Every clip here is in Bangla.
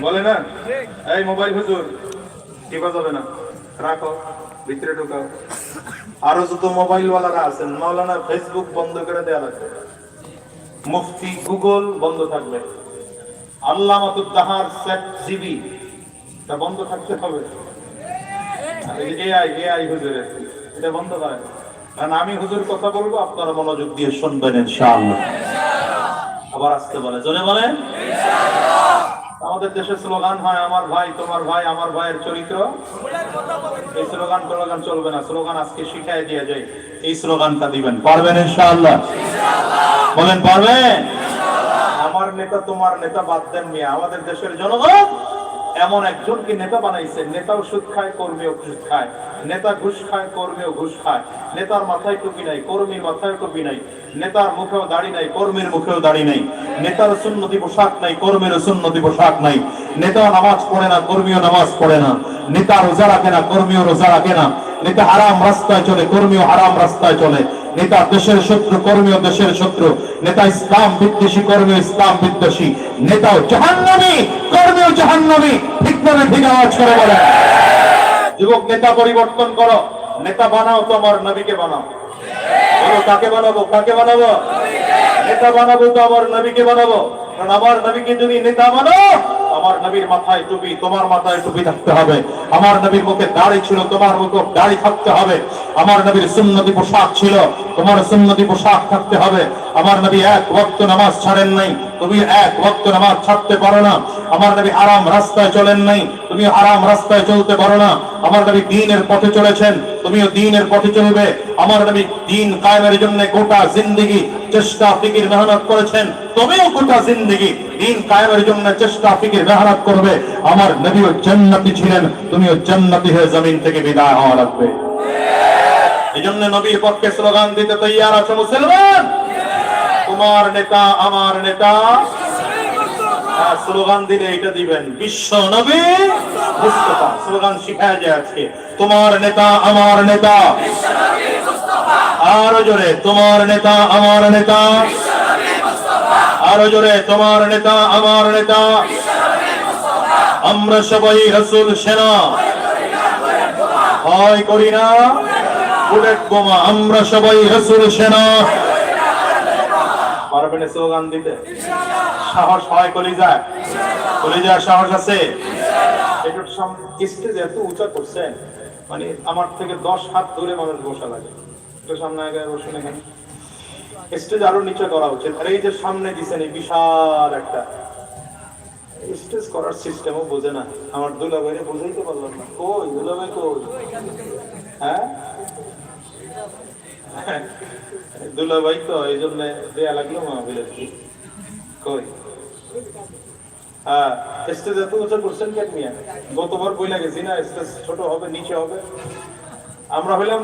বলে না? এই মোবাইল হুজুর, টিপা যাবে না। রাখো, ভিতরে ঢুকাও। আরও যত মোবাইল ওয়ালারা আছেন, মাওলানা ফেসবুক বন্ধ করে দেওয়া লাগবে। মুফতি গুগল বন্ধ থাকবে। আল্লাহ মাতুদ্দাহার সেট জিবি তা বন্ধ থাকতে হবে। এআই এআই হুজুরের এটা বন্ধ করেন। কারণ আমি হুজুর কথা বলব, আপনারা মনোযোগ দিয়ে শুনবেন ইনশাআল্লাহ। আবার আসতে বলে। জোরে বলেন। আমাদের দেশে স্লোগান হয়, আমার ভাই, তোমার ভাই, আমার ভাইয়ের চরিত্র। এই স্লোগান স্লোগান চলবে না। স্লোগান আজকে শিখাই দিয়ে যায় এই স্লোগানটা দিবেন। পারবেন ইনশাআল্লাহ? বলেন, পারবেন? আমার নেতা, তোমার নেতা বাদ দেন মিয়া। আমাদের দেশের জনগণ এমন একজনকে নেতা বানাইছে, নেতাও সুদ খায়, কর্মীও সুদ খায়। নেতা ঘুষ খায়, কর্মীও ঘুষ খায়। নেতার মাথায় টুপি নাই, কর্মীর মাথায় টুপি নাই। নেতার মুখেও দাড়ি নাই, কর্মীর মুখেও দাড়ি নাই। নেতার সুন্নতি পোশাক নাই, কর্মীর সুন্নতি পোশাক নাই। নেতা নামাজ পড়ে না, কর্মীও নামাজ পড়ে না। নেতা রোজা রাখে না, কর্মীও রোজা রাখে না। নেতা হারাম রাস্তায় চলে, কর্মীও হারাম রাস্তায় চলে। নেতা দেশের শত্রু, কর্মীও দেশের শত্রু। নেতা ইসলাম বিদ্বেষী কর্মী ইসলাম বিদ্বেষী। নেতাও জাহান্নামী কর্মীও জাহান্নামী ঠিক করে ঠিক আওয়াজ করে বলে। যুবক, নেতা পরিবর্তন করো। নেতা বানাও তো আমার নবীকে বানাও। বলো, কাকে বানাবো কাকে বানাবো? নেতা বানাবো তো আমার নবীকে বানাবো। কারণ আমার নবীকে যদি নেতা বানাও আমার নবীর মাথায় টুপি, তোমার মাথায় টুপি থাকতে হবে। আমার নবীর মুখে দাড়ি ছিল, তোমার মুখে দাড়ি থাকতে হবে। আমার নবীর সুন্নতি পোশাক ছিল, তোমার সুন্নতি পোশাক থাকতে হবে। আমার নবী এক ওয়াক্ত নামাজ ছাড়েন নাই। তুমি এক ওয়াক্ত নামাজ ছাড়তে পারো না। আমার নবী আরাম রাস্তায় চলেন নাই। তুমি আরাম রাস্তায় চলতে পারো না। আমার নবী দিনের পথে চলেছেন। তুমিও দিনের পথে চলবে। আমার নবী দিন কায়েমের জন্য গোটা জিন্দেগি চেষ্টা, ফিকির, মেহনত করেছেন। তুমিও গোটা জিন্দেগি দিন কায়েমের জন্য চেষ্টা, ফিকির, মেহনত করবে। আমার নবীও জান্নাতি ছিলেন, তুমিও জান্নাতি হয়ে জমিন থেকে বিদায় হওয়া লাগবে। এই জন্য নবীর পক্ষে স্লোগান দিতে তৈয়ার আছে মুসলমান? তোমার নেতা, আমার নেতা। স্লোগান দিলে এটা দিবেন, বিশ্ব নবী মুস্তফা। স্লোগান শিখায় যায় আজকে, তোমার নেতা আমার নেতা। আরও জোরে, তোমার নেতা আমার নেতা। আরও জোরে, তোমার নেতা আমার নেতা। আমরা সবাই রসুল, সেনা। ভয় করি না, বুলেট বোমা। আমরা সবাই রসুল, সেনা। পারবেন স্লোগান দিতে। সাহস হয় কলিজায় কলিজার সাহস আছে। একটু স্টেজ এত উঁচা করছেন মানে আমার থেকে দশ হাত দূরে মানুষ বসা লাগে। একটু সামনে আগে বসুন এখানে স্টেজ আরও নিচে করা উচিত। আর এই যে সামনে দিছেন, এই বিশাল একটা। স্টেজ করার সিস্টেমও বোঝে না। আমার দুলা ভাইরে বোঝাইতে পারলাম না। কই দুলা ভাই কই? হ্যাঁ? দুলা ভাই তো এই জন্য দেয়া লাগল মা কই? হ্যাঁ স্টেজ এত উঁচু করছেন কেন মিয়া গতবার না স্টেজ ছোট হবে, নিচে হবে। আমরা হইলাম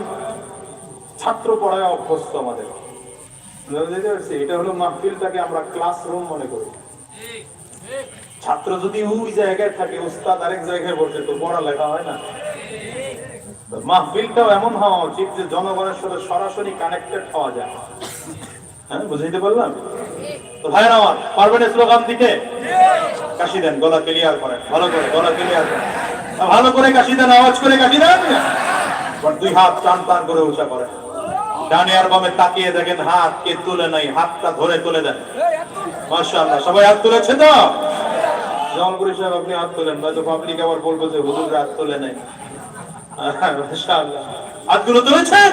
ছাত্র পড়ায় অভ্যস্ত আমাদের। এটা হলো মাহফিলটাকে আমরা ক্লাসরুম মনে করি। ছাত্র যদি ওই জায়গায় থাকে, উস্তাদ আরেক জায়গায় বসে, তো পড়ালেখা হয় না। মাহফিলটাও এমন হওয়া উচিত যে জনগণের সাথে সরাসরি কানেক্টেড হওয়া যায়। হ্যাঁ বুঝাইতে পারলাম? তো ভাইয়ের আমার পারবেন স্লোগান দিতে কাশি দেন, গলা ক্লিয়ার করেন, ভালো করে, গলা ক্লিয়ার করেন। ভালো করে কাশি দেন, আওয়াজ করে কাশি দেন। দুই হাত টান টান করে উঁচা করেন। ডানে আর বামে তাকিয়ে দেখেন, হাত কে তুলে নাই, হাতটা ধরে তুলে দেন। মাশাআল্লাহ, সবাই হাত তুলেছে তো? সাহেব, আপনি হাত তোলেন, নয়তো পাবলিক আবার বলব যে হুজুর হাত তোলে নাই। মাশাআল্লাহ। হাতগুলো তুলেছেন?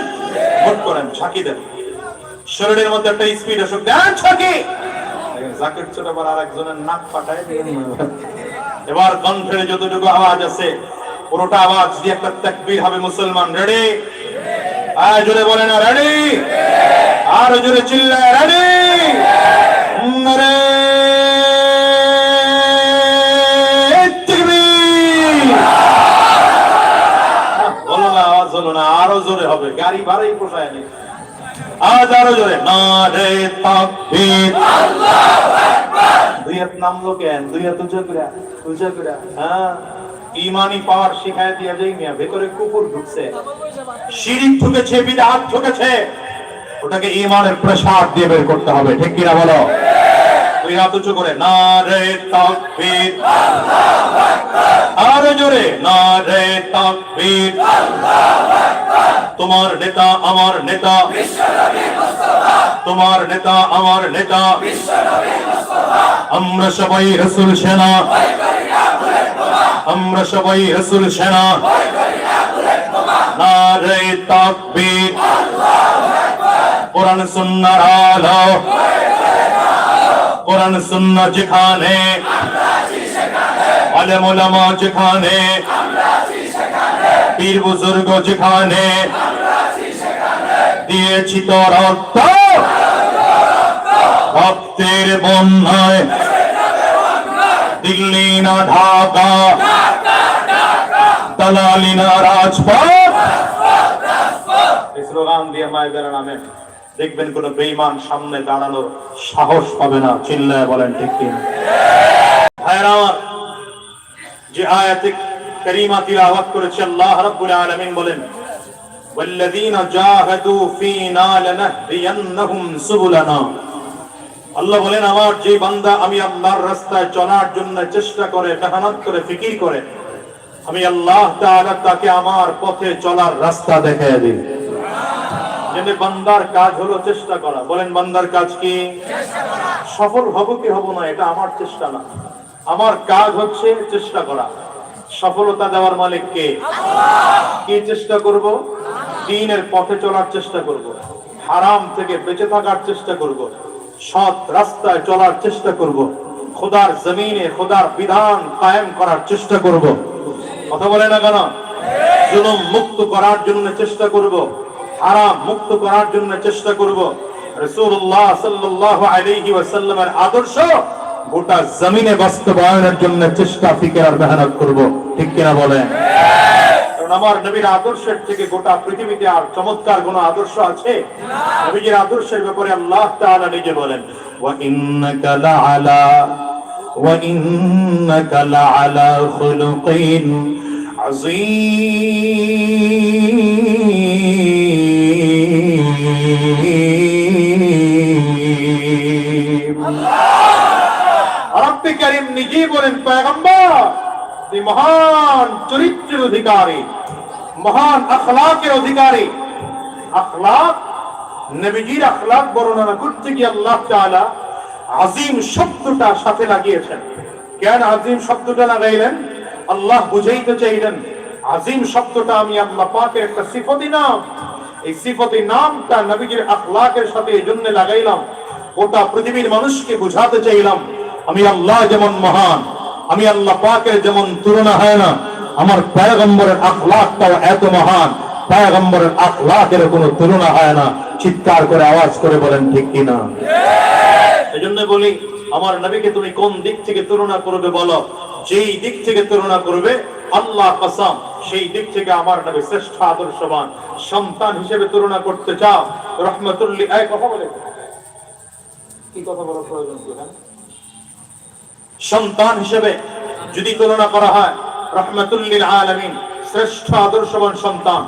ভোট করেন, ঝাঁকি দেন। শরীরের মধ্যে একটা স্পিড আসুক। ছোট একজনের নাক পাঠায় এবার কণ্ঠের যতটুকু আওয়াজ আছে, পুরোটা আওয়াজ দিয়ে একটা হবে মুসলমান। রেডি বলে না রেডি আর চিল্লায় রেডি রে আওয়াজ হলো না, আরও জোরে হবে। গাড়ি ভাড়াই পোষায় আজ জোরে জোরে তাকবীর আল্লাহু তাকবীর দুই হাত নামলো কেন? দুই হাত উঁচু করে উঁচু করে। হ্যাঁ। ইমানি পাওয়ার শিখায় দিয়া যাই মিয়া, ভেতরে কুকুর ঢুকছে। শিরিক ঢুকেছে বিদাত ঢুকেছে ওটাকে ইমানের প্রসাদ দিয়ে বের করতে হবে, ঠিক কিনা বলো? দুই হাত উঁচু করে না রে আর জোরে না রে তোমার নেতা, আমার নেতা। তোমার নেতা, আমার নেতা। আমরা সবাই রসুল সেনা। আমরা সবাই রসুল সেনা। না রে তাকবীর। কোরআন সুন্নার আলো। কোরআন সুন্না যেখানে আলেম ওলামা যেখানে, পীর বুজুর্গ যেখানে, দিয়েছি তো রক্ত, রক্তের বন্যায়, দিল্লি না ঢাকা, দালালি না রাজপথ স্লোগান দিয়ে মায়েদের নামে। দেখবেন কোন বেইমান সামনে দাঁড়ানোর সাহস পাবে না চিল্লায় বলেন ঠিক কি ভাইরা আমার, যে আয়াতে করিমা তিলাওয়াত করেছে আল্লাহ রাব্বুল আলামিন বলেন والذين جاهدوا فينا لنهدينهم سبلنا আল্লাহ বলেন আমার যে বান্দা আমি আল্লাহর রাস্তায় চলার জন্য চেষ্টা করে মেহনত করে ফিকির করে আমি আল্লাহ তাআলা তাকে আমার পথে চলার রাস্তা দেখায় দিই যেন বান্দার কাজ হলো চেষ্টা করা। বলেন বান্দার কাজ কি? সফল হব কি হব না এটা আমার চেষ্টা না। আমার কাজ হচ্ছে চেষ্টা করা। সফলতা দেওয়ার মালিক কে? কি চেষ্টা করব? দিনের পথে চলার চেষ্টা করব। হারাম থেকে বেঁচে থাকার চেষ্টা করব। সৎ রাস্তায় চলার চেষ্টা করব। খোদার জমিনে খোদার বিধান কায়েম করার চেষ্টা করব। কথা বলে না কেন? জুলুম মুক্ত করার জন্য চেষ্টা করব। হারাম মুক্ত করার জন্য চেষ্টা করব। রাসূলুল্লাহ সাল্লাল্লাহু আলাইহি ওয়াসাল্লামের আদর্শ গোটা জমিনে বাস্তবায়নের জন্য চেষ্টা, ফিকির আর মেহনত করব। ঠিক কিনা কারণ আমার নবীর আদর্শের থেকে গোটা পৃথিবীতে আর চমৎকার কোন আদর্শ আছে? নবীজির আদর্শের ব্যাপারে আল্লাহ তাআলা নিজে বলেন, ওয়া ইন্নাকা লাআলা, ওয়া ইন্নাকা লাআলা খুলুকিন আযীম। কারীম নিজেই বলেন, পয়গম্বর মহান চরিত্রের অধিকারী, মহান আখলাকের অধিকারী। আখলাক, নবীজির আখলাক বর্ণনা করতে গিয়ে আল্লাহ তাআলা আজিম শব্দটা সাথে লাগিয়েছেন। কেন আজিম শব্দটা লাগাইলেন? আল্লাহ বুঝাইতে চাইলেন, আজিম শব্দটা আমি আল্লাহ পাকের একটা সিফতি নাম এই সিফতি নামটা নবীজির আখলাকের সাথে এই জন্য লাগাইলাম। গোটা পৃথিবীর মানুষকে বুঝাতে চাইলাম, আমি আল্লাহ যেমন মহান, আমি আল্লাহ পাকের যেমন তুলনা হয় না, আমার পয়গম্বরের আখলাকটাও এত মহান, পয়গম্বরের আখলাকের কোনো তুলনা হয় না, চিৎকার করে আওয়াজ করে বলেন ঠিক কিনা? এই জন্য বলি, আমার নবীকে তুমি কোন দিক থেকে তুলনা করবে বলো? যেই দিক থেকে তুলনা করবে, আল্লাহ কসম সেই দিক থেকে আমার নবী শ্রেষ্ঠ আদর্শবান সন্তান হিসেবে তুলনা করতে চাও, রহমতুল্লি, এই কথা বলে কি কথা বলার প্রয়োজন হ্যাঁ? সন্তান হিসেবে যদি তুলনা করা হয়, রহমতুল্লিল আলমিন শ্রেষ্ঠ আদর্শবান সন্তান,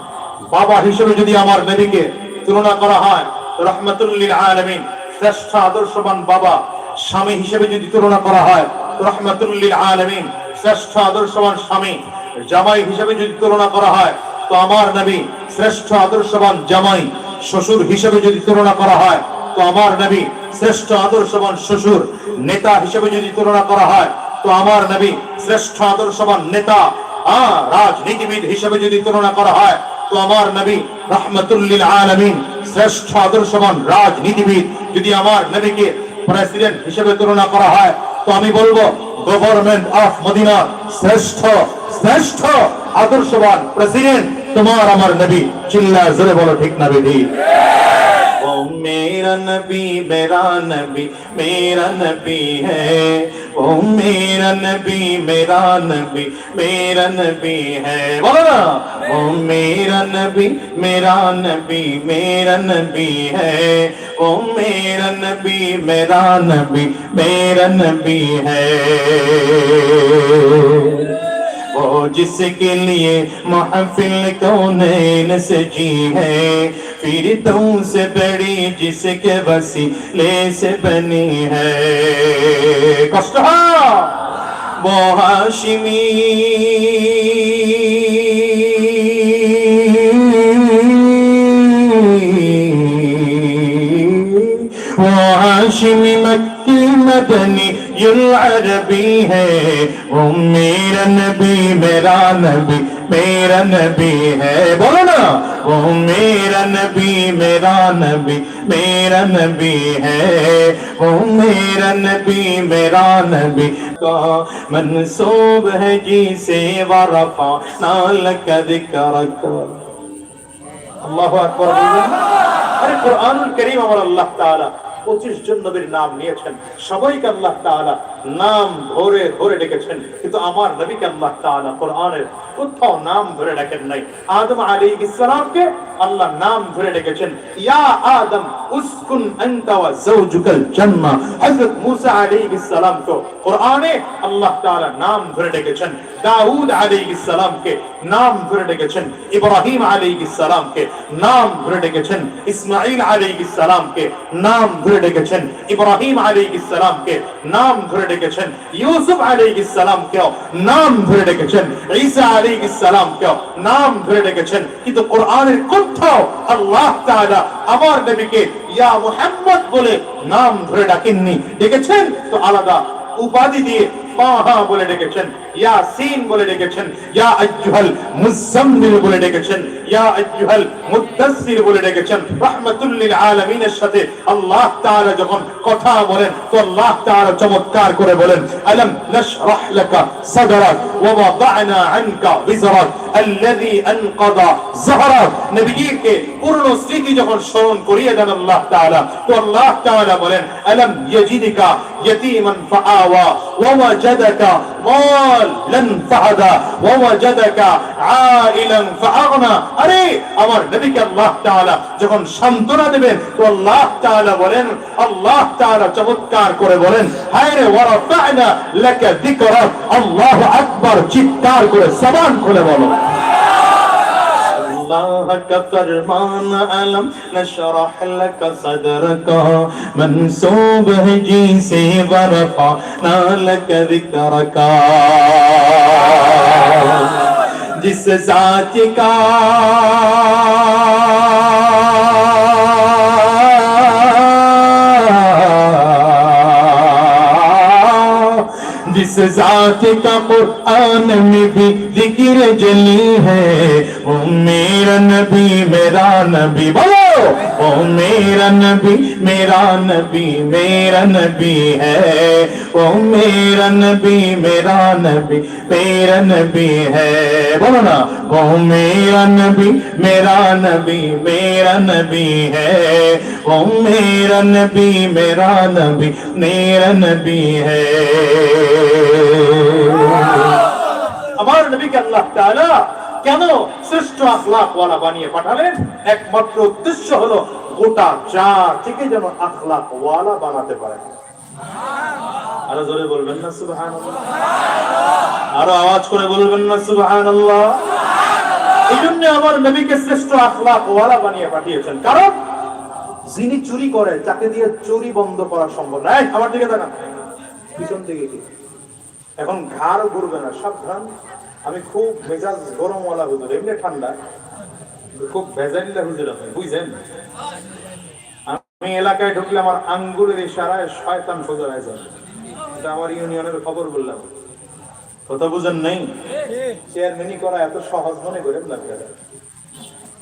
বাবা হিসেবে যদি আমার নবীকে তুলনা করা হয়, রহমতুল্লিল আলমিন শ্রেষ্ঠ আদর্শবান বাবা, স্বামী হিসেবে যদি তুলনা করা হয়, রহমতুল্লিল আলমিন শ্রেষ্ঠ আদর্শবান স্বামী জামাই হিসেবে যদি তুলনা করা হয় তো আমার নবী শ্রেষ্ঠ আদর্শবান জামাই শ্বশুর হিসেবে যদি তুলনা করা হয় তো আমার নবী শ্রেষ্ঠ আদর্শবান শ্বশুর নেতা হিসেবে যদি তুলনা করা হয় তো আমার নবী শ্রেষ্ঠ আদর্শবান নেতা আহ, রাজনীতিবিদ হিসেবে যদি তুলনা করা হয় তো আমার নবী রহমতুল্লিল আলমিন শ্রেষ্ঠ আদর্শবান রাজনীতিবিদ যদি আমার নবীকে প্রেসিডেন্ট হিসেবে তুলনা করা হয় তো আমি বলব গভর্নমেন্ট অফ মদিনা শ্রেষ্ঠ শ্রেষ্ঠ আদর্শবান প্রেসিডেন্ট তোমার আমার নবী। চিল্লা জোরে বলো, ঠিক না বিধি? میرا نبی میرا نبی میرا نبی ہے۔ او میرا نبی میرا نبی میرا نبی ہے۔ بولا او میرا نبی میرا نبی میرا نبی ہے۔ او میرا نبی میرا نبی میرا نبی ہے۔ وہ جس کے لیے محفل کونین جی ہے۔ فیرتوں سے بڑی جس کے وسیلے سے بنی ہے۔ وہ ہاشمی۔ ہاشمی مکی مدنی نبی العربی ہے وہ میرا نبی میرا نبی میرا نبی ہے۔ بولو نا وہ میرا نبی میرا نبی میرا نبی ہے۔ وہ میرا نبی میرا نبی کا منصوب ہے جی سے ورفا نال کا ذکر اللہ اکبر اللہ! ارے قرآن کریم اور اللہ تعالیٰ۔ 25 জন নবীর নাম নিয়েছেন। সবাইকে আল্লাহ তাআলা নাম ধরে ধরে ডেকেছেন। কিন্তু আমার নবীকে আল্লাহ তাআলা কোরআনের কোথাও নাম ধরে ডাকেন নাই। আদম আলাইহিস সালামকে আল্লাহ নাম ধরে ডেকেছেন। ইয়া আদম উসকুন আনতা ওয়া জান্নাহ। হযরত মূসা আলাইহিস সালাম को কোরআনে আল্লাহ তাআলা নাম ধরে ডেকেছেন। দাউদ আলাইহিস সালামকে নাম ধরে ডেকেছেন। ইব্রাহিম আলাইহিস সালামকে নাম ধরে ডেকেছেন। ইসমাঈল আলাইহিস সালামকে নাম ধরে ডেকেছেন। ইব্রাহিম আলাইহিস সালামকে নাম ধরে ডেকেছেন। ইউসুফ আলাইহিস সালামকেও নাম ধরে ডেকেছেন। ঈসা আলাইহিস সালামকেও নাম ধরে ডেকেছেন। কিন্তু কোরআনের কোথাও আল্লাহ তাআলা আমার নবীকে ইয়া মুহাম্মদ বলে নাম ধরে ডাকেননি। ডেকেছেন তো আলাদা উপাধি দিয়ে পাহা বলে ডেকেছেন। ইয়া সিন বলে ডেকেছেন। ইয়া আইয়ুহাল মুজাম্মিল বলে ডেকেছেন। ইয়া আইয়ুহাল মুদ্দাসসির বলে ডেকেছেন। রাহমাতুল লিল আলামিনের সাথে আল্লাহ তাআলা যখন কথা বলেন, তো আল্লাহ তাআলা চমৎকার করে বলেন, আলাম নাশরাহ লাকা সাদরাক ওয়া ওয়াদা'না আনকা বিজরাক আল্লাযী আনকাদা যাহরাক নবীকে পূর্ণ স্মৃতি যখন স্মরণ করিয়ে দেন আল্লাহ তাআলা, তো আল্লাহ তাআলা বলেন, আলাম ইয়াজিদিকা ইয়াতীমান ফাআওয়া ওয়া ওয়াজাদাকা ضالا فهدى ووجدك عائلا فأغنى আরে আমার নবীকে আল্লাহ তাআলা যখন সান্ত্বনা দেবেন তো আল্লাহ তাআলা বলেন আল্লাহ তাআলা চমৎকার করে বলেন হায় রে ওয়ারাফা'না লাকা যিকরাক আল্লাহু আকবার চিৎকার করে জবান খুলে বলো الله فرمان علم نشرح لك صدرك منسوب ہے جی سے ورفعنا لك ذكرك جس ذات کا جس ذات کا قرآن میں بھی ذکر جلی ہے، وہ میرا نبی میرا نبی، بابا! او میرا نبی میرا نبی میرا نبی ہے۔ او میرا نبی میرا نبی میرا نبی ہے۔ بولو نا۔ او میرا نبی میرا نبی میرا نبی ہے۔ او میرا نبی میرا نبی میرا نبی ہے۔ ہمارے نبی کا اللہ تعالی কেন শ্রেষ্ঠ আখলাক ওয়ালা বানিয়ে পাঠালেন? একমাত্র উদ্দেশ্য হলো গোটা চার থেকে যেন আখলাক ওয়ালা বানাতে পারে। আরও জোরে বলবেন না আরও আওয়াজ করে বলবেন না এই জন্য আমার নবীকে শ্রেষ্ঠ বানিয়ে পাঠিয়েছেন। কারণ যিনি চুরি করে, তাকে দিয়ে চুরি বন্ধ করা সম্ভব নয় আমার দিকে পিছন দিকে এখন ঘাড় ঘুরবে না, সাবধান। আমি খুব মেজাজ গরমওয়ালা হুজুর, এমনি ঠান্ডা। খুব ভেজাইলা হুজুর আমি, বুঝছেন? আমি এলাকায় ঢুকলে আমার আঙ্গুলের ইশারায় শয়তান সোজা হয়ে যাবে। এটা আমার ইউনিয়নের খবর বললাম। কথা বুঝেন নেই? চেয়ারম্যানই করা এত সহজ মনে করেন না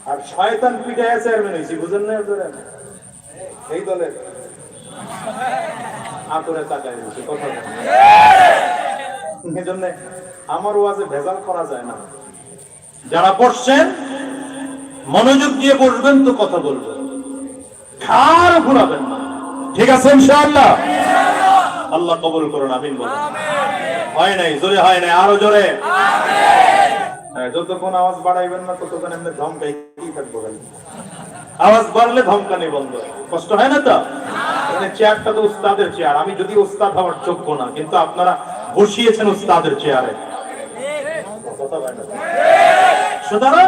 আর শয়তান পিঠায় চেয়ারম্যান হয়েছি, বুঝেন না আপনারা? এই দলের আতরে তাকায় কথা বলেন। এজন্য আমার ওয়াজে ভেজাল করা যায় না। যারা বসছেন মনোযোগ দিয়ে বসবেন তো কথা বলবেন। খার ঘুরাবেন না। ঠিক আছে ইনশাআল্লাহ? আল্লাহ কবুল করুন আমিন বলুন। হয় নাই জোরে হয় নাই আরও জোরে। হ্যাঁ, যতক্ষণ আওয়াজ বাড়াইবেন না ততক্ষণ এমনি ধমকাই কি থাকব খালি আওয়াজ বাড়লে ধমকানি বন্ধ। কষ্ট হয় না তো? মানে চেয়ারটা তো উস্তাদের চেয়ার। আমি যদি উস্তাদ হওয়ার যোগ্য না কিন্তু আপনারা বসিয়েছেন উস্তাদের চেয়ারে। সুতরাং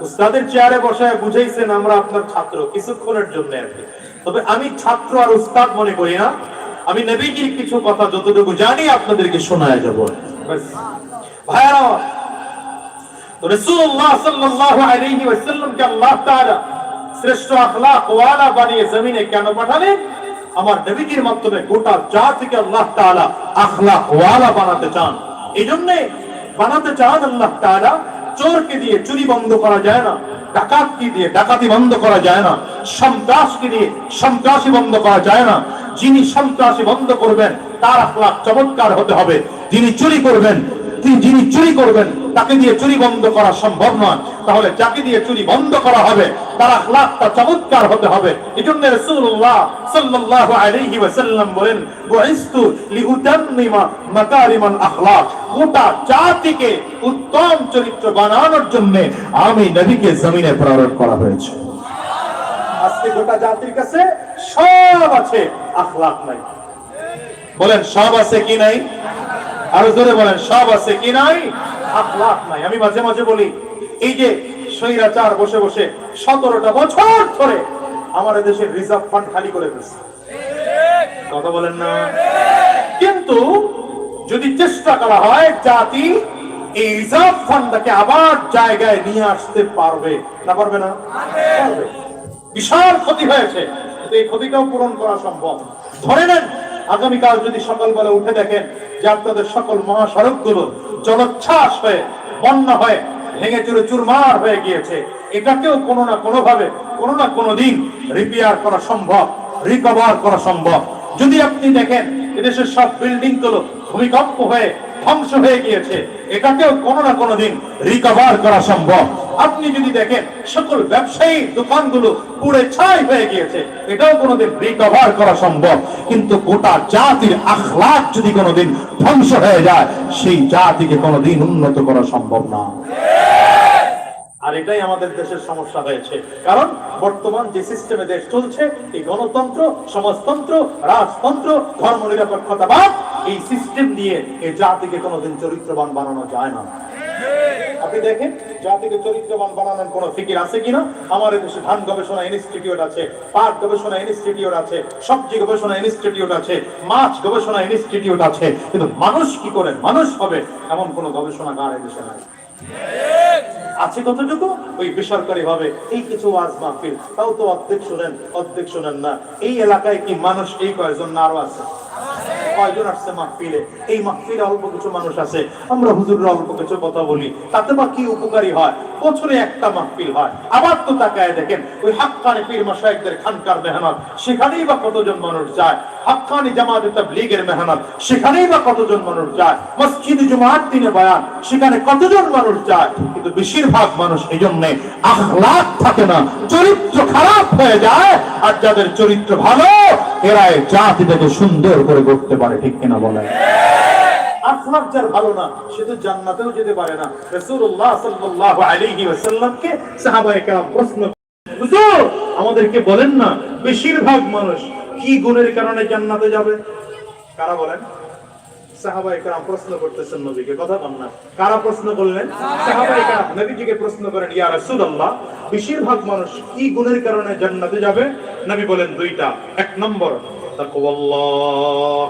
উস্তাদের চেয়ারে বসায় বুঝাইছেন আমরা আপনার ছাত্র কিছুক্ষণের জন্য। তবে আমি ছাত্র আর উস্তাদ মনে করি না। আমি কিছু কথা যতটুকু জানি আপনাদেরকে যাব। আমার, মাধ্যমে গোটা জাতিকে আল্লাহ তাআলা বানাতে চান। এই জন্যে বানাতে চান আল্লাহ তারা চোরকে দিয়ে চুরি বন্ধ করা যায় না, ডাকাতকে দিয়ে ডাকাতি বন্ধ করা যায় না, সন্ত্রাসকে দিয়ে সন্ত্রাসী বন্ধ করা যায় না। যিনি সন্ত্রাসী বন্ধ করবেন, তার আখলাক চমৎকার হতে হবে। যিনি চুরি করবেন যিনি চুরি করবেন, তাকে দিয়ে চুরি বন্ধ করা সম্ভব নয়। তাহলে যাকে দিয়ে চুরি বন্ধ করা হবে, তার আখলাকটা চমৎকার হতে হবে। এজন্য রাসূলুল্লাহ সাল্লাল্লাহু আলাইহি ওয়াসাল্লাম বলেন, বুইস্তু লিউতাম্মিমা মাকারিমাল আখলাক গোটা জাতিকে উত্তম চরিত্র বানানোর জন্য আমি নবীকে জমিনে প্রেরণ করা হয়েছে। আজকে গোটা জাতির কাছে সব আছে আখলাক নাই। বলেন, সব আছে কি নাই? আরও জোরে বলেন, সব আছে কি নাই? নাই। আমি মাঝে মাঝে বলি, এই যে স্বৈরাচার বসে বসে সতেরোটা বছর ধরে আমার দেশের রিজার্ভ ফান্ড খালি করে ফেলছে। কথা বলেন না। কিন্তু যদি চেষ্টা করা হয়, জাতি এই রিজার্ভ ফান্ডটাকে আবার জায়গায় নিয়ে আসতে পারবে না পারবে না? বিশাল ক্ষতি হয়েছে। এই ক্ষতিটাও পূরণ করা সম্ভব। ধরে নেন, আগামীকাল যদি সকালবেলা উঠে দেখেন যে আপনাদের সকল মহাসড়কগুলো জলোচ্ছ্বাস হয়ে, বন্যা হয়ে, ভেঙে চুরে চুরমার হয়ে গিয়েছে, এটাকেও কোনো না কোনো ভাবে কোনো না কোনো দিন রিপেয়ার করা সম্ভব রিকভার করা সম্ভব। যদি আপনি দেখেন, এদেশের সব বিল্ডিংগুলো ভূমিকম্প হয়ে ধ্বংস হয়ে গিয়েছে, এটাকেও কোনো না কোনো দিন রিকভার করা সম্ভব। আপনি যদি দেখেন, সকল ব্যবসায়ী দোকানগুলো পুড়ে ছাই হয়ে গিয়েছে, এটাও কোনোদিন রিকভার করা সম্ভব। কিন্তু গোটা জাতির আখলাক যদি কোনোদিন ধ্বংস হয়ে যায়, সেই জাতিকে কোনোদিন উন্নত করা সম্ভব না। আর এটাই আমাদের দেশের সমস্যা হয়েছে। কারণ বর্তমান যে সিস্টেমে দেশ চলছে, এই গণতন্ত্র, সমাজতন্ত্র, রাজতন্ত্র ধর্ম নিরপেক্ষতাবাদ এই সিস্টেম দিয়ে এই জাতিকে কোনোদিন চরিত্রবান বানানো যায় না। আপনি দেখেন জাতিকে চরিত্রবান বানানোর কোন ফিকির আছে কিনা? আমার দেশে ধান গবেষণা ইনস্টিটিউট আছে, পাট গবেষণা ইনস্টিটিউট আছে, সবজি গবেষণা ইনস্টিটিউট আছে, মাছ গবেষণা ইনস্টিটিউট আছে। কিন্তু মানুষ কি করে? মানুষ হবে এমন কোন গবেষণাগার এদেশে নাই। আছে কতটুকু? ওই বেসরকারি ভাবে এই কিছু ওয়াজ মাহফিল, তাও তো অর্ধেক শোনেন অর্ধেক শোনেন না। এই এলাকায় কি মানুষ এই কয়জন না আরও আছে? কয়জন আসছে মাহফিলে? এই মাহফিলে অল্প কিছু মানুষ আছে। আমরা হুজুররা অল্প কিছু কথা বলি। তাতে বা কি উপকারী হয়? বছরে একটা মাহফিল হয়। আবার তো তাকায় দেখেন, ওই হাক্কানে পীর মাসায়েকদের খানকার মেহনত। সেখানেই বা কতজন মানুষ যায়? হাক্কানি জামাত সেখানেই বা কতজন মানুষ যায়? মসজিদ দিনে বয়ান, সেখানে কতজন মানুষ যায়? কিন্তু বেশিরভাগ মানুষ এই জন্য থাকে না, চরিত্র খারাপ হয়ে যায়। আর যাদের চরিত্র ভালো এরা সুন্দর করে করতে পারে, ঠিক কিনা হুজুর, আমাদেরকে বলেন না, বেশিরভাগ মানুষ কি গুণের কারণে জান্নাতে যাবে? কারা বলেন? প্রশ্ন করতেছেন নবীকে, কথা বল না। কারা প্রশ্ন করলেন? নবীজিকে প্রশ্ন করেন বেশিরভাগ মানুষ কি গুণের কারণে জান্নাতে যাবে? নবী বলেন দুইটা। এক নম্বর তাকওয়াল্লাহ